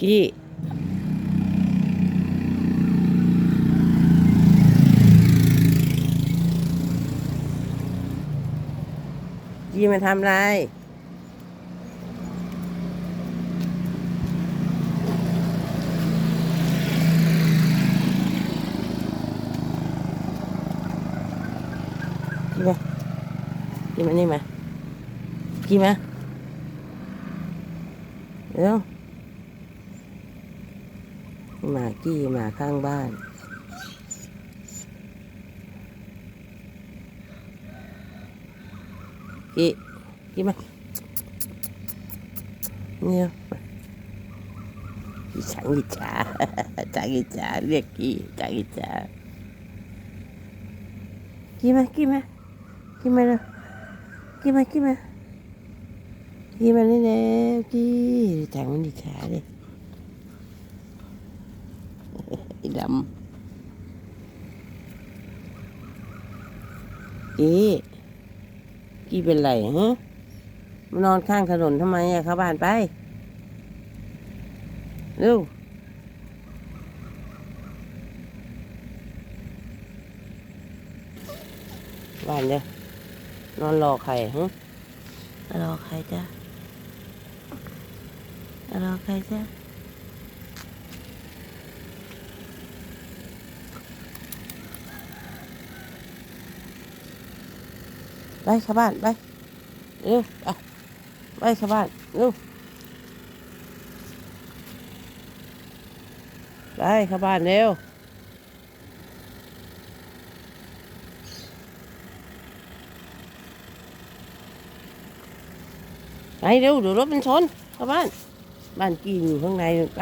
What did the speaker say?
กี้กี้มาทำไรกี้มากี้มานี่มากี้มาเร็ว หมากี้หมาข้างบ้าน กี้กี้มาเนี่ยอีฉังอีจ๋าจังอีจ๋าเรียกกี้จังอีจ๋ากี้มากี้มากี้มาเลยกี้มากี้มากี้มาเลยแล้วกี้จังมันอีจ๋าเลย ไอ้ดำกี้กี้เป็นไรฮะมานอนข้างถนนทำไมอะเข้าบ้านไปเร็วบ้านเด้อนอนรอใครฮะรอใครจ้ะรอใครจ้ะ ไปข้าบ้านไปเร็วไปไปเข้าบ้านเร็วไปข้าบ้านเร็วไปเร็วเดี๋ยวรถมันชนข้าบ้าน บ้านกีอยู่ข้างในไป